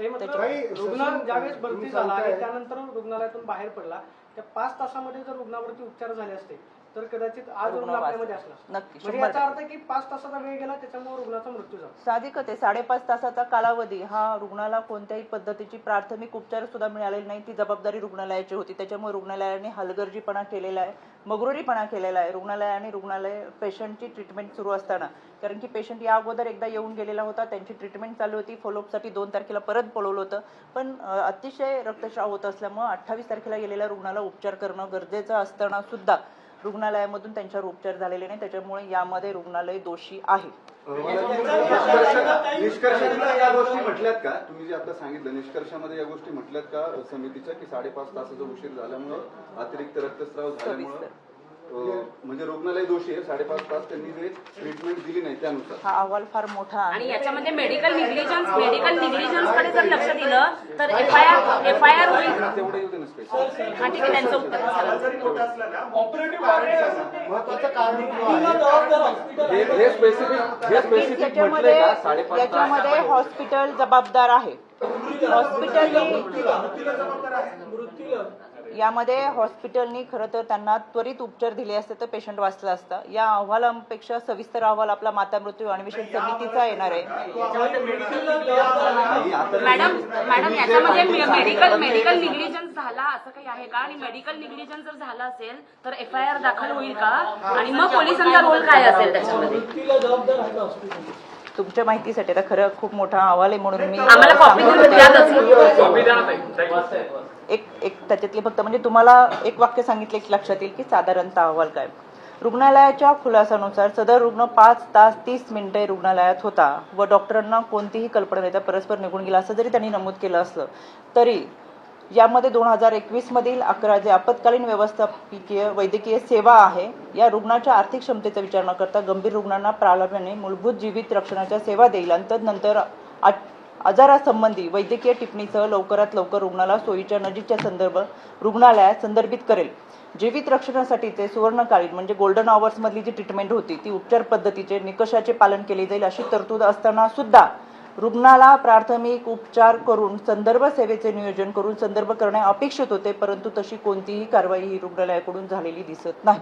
ते मतलब त्याच्या- रुग्ण ज्यावेळेस भरती झाला आणि त्यानंतर रुग्णालयातून बाहेर पडला त्या पाच तासामध्ये जर रुग्णावरती उपचार झाले असते तर कदाचित आज रुग्ण आपल्यामध्ये. असला नक्की, म्हणजे शंभर याचा अर्थ की पाच तासाचा वेळ गेला त्याच्यामुळे रुग्णाचा मृत्यू झाला. साधिकच आहे साडेपाच तासाचा कालावधी. हा रुग्णाला कोणत्याही पद्धतीची प्राथमिक उपचार सुद्धा मिळालेले नाही ती जबाबदारी रुग्णालयाची होती. त्याच्यामुळे रुग्णालयाने हलगर्जीपणा केलेला आहे मगरुरीपणा केलेला आहे. रुग्णालयाने रुग्णालय पेशंटची ट्रीटमेंट सुरू असताना. कारण की पेशंट या अगोदर एकदा येऊन गेलेला होता. त्यांची ट्रीटमेंट चालू होती. फॉलोअपसाठी दोन तारखेला परत बोलवलं होतं. पण अतिशय रक्तस्राव होत असल्यामुळे अठ्ठावीस तारखेला गेलेल्या रुग्णाला उपचार करणं गरजेचं असताना सुद्धा रुग्णालयामधून त्यांच्यावर उपचार झालेले नाही त्याच्यामुळे यामध्ये रुग्णालय दोषी आहे. या गोष्टी म्हटल्यात का? तुम्ही जे आता सांगितलं निष्कर्षामध्ये या गोष्टी म्हटल्यात का समितीच्या की साडेपाच तासाचा उशीर झाल्यामुळं अतिरिक्त रक्तस्राव झाल्यामुळं? म्हणजे रुग्णालय दोषी आहे साडेपाच तास त्यांनी जे ट्रीटमेंट दिली नाही त्यानुसार. हा अहवाल फार मोठा आहे. आणि याच्यामध्ये मेडिकल निग्लिजन्स मेडिकल निग्लिजन्सकडे जर लक्ष दिलं तर F I R F I R होईल. तेवढं येऊ दे ना स्पेशल हा ठीक आहे त्यांचं उत्तर चला. महत्वाचं कारण काय? हे हे स्पेसिफिक हे स्पेसिफिक याच्यामध्ये म्हटलंय का? साडेपाच तास याच्यामध्ये हॉस्पिटल जबाबदार आहे. हॉस्पिटलनी यामध्ये हॉस्पिटलनी खरं तर त्यांना त्वरित उपचार दिले असते तर पेशंट वाचलं असतं. या अहवालांपेक्षा सविस्तर अहवाल आपला माता मृत्यू अन्वेषण समितीचा येणार आहे. मॅडम मॅडम याच्यामध्ये मेडिकल मेडिकल निग्लिजन्स झाला असं काही आहे का? आणि मेडिकल निग्लिजन्स जर झाला असेल तर एफ आय आर दाखल होईल का? आणि मग पोलिसांचा रोल काय असेल त्याच्यामध्ये? तुमच्या माहितीसाठी आता खरं खूप मोठा अहवाल आहे म्हणून मी आम्हाला. द्या. एक एक त्याच्यातले फक्त म्हणजे तुम्हाला एक वाक्य सांगितले की लक्षात येईल की साधारणतः अहवाल काय रुग्णालयाच्या खुलासानुसार सदर रुग्ण पाच तास तीस मिनिटे रुग्णालयात होता व डॉक्टरांना कोणतीही कल्पना देता परस्पर निघून गेला असं जरी त्यांनी नमूद केलं असलं तरी यामध्ये दोन हजार एकवीसमधील अकरा जे आपत्कालीन व्यवस्थापकीय वैद्यकीय सेवा आहे या रुग्णाच्या आर्थिक क्षमतेचा विचार न करता गंभीर रुग्णांना प्राधान्याने मूलभूत जीवित रक्षणाच्या सेवा देईल. आणि तदनंतर आजारासंबंधी वैद्यकीय टिप्पणीसह लवकरात लवकर रुग्णाला सोयीच्या नजीकच्या संदर्भ रुग्णालयात संदर्भित करेल. जीवित रक्षणासाठीचे सुवर्णकालीन म्हणजे गोल्डन आवर्समधली जी ट्रीटमेंट होती ती उपचार पद्धतीचे निकषाचे पालन केले जाईल अशी तरतूद असताना सुद्धा रुग्णाला प्राथमिक उपचार करून संदर्भ सेवेचे नियोजन करून संदर्भ करणे अपेक्षित होते परंतु तशी कोणतीही कारवाई ही रुग्णालयाकडून झालेली दिसत नाही.